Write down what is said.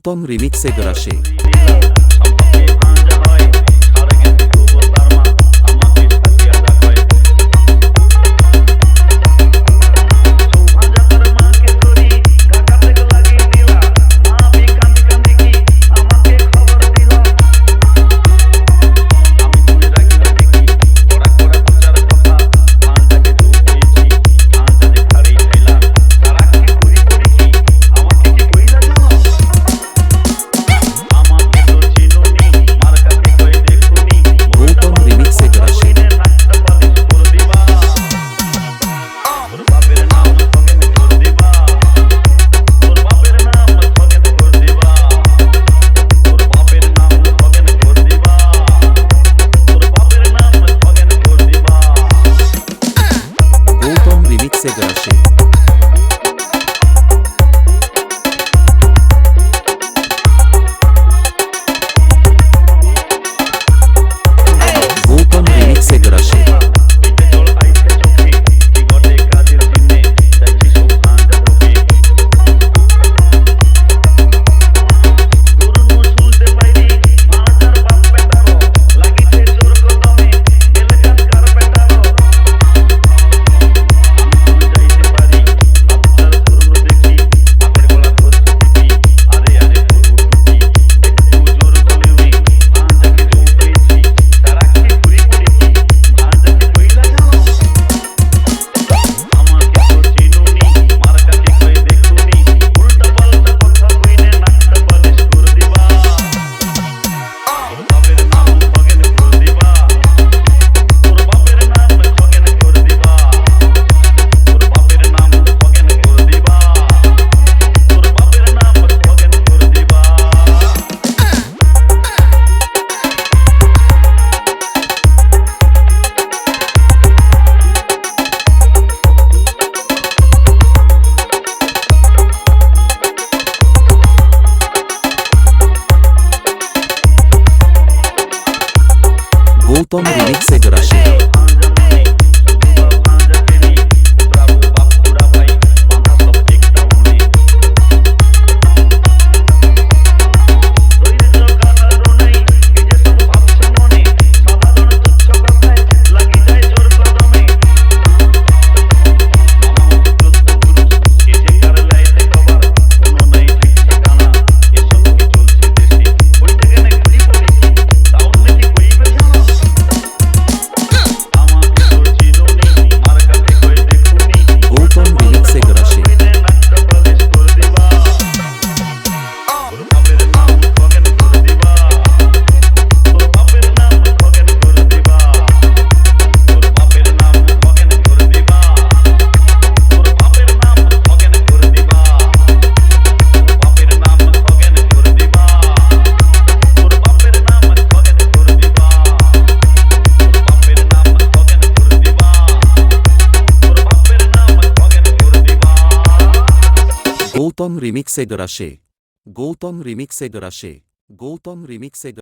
অনুপম রিমিক্সে গ্রাসে segurança. Tom Remix e Grashi. Gautam রিমিক্সে ডরাসে Gautam রিমিক্সে ডরাসে Gautam রিমিক্সে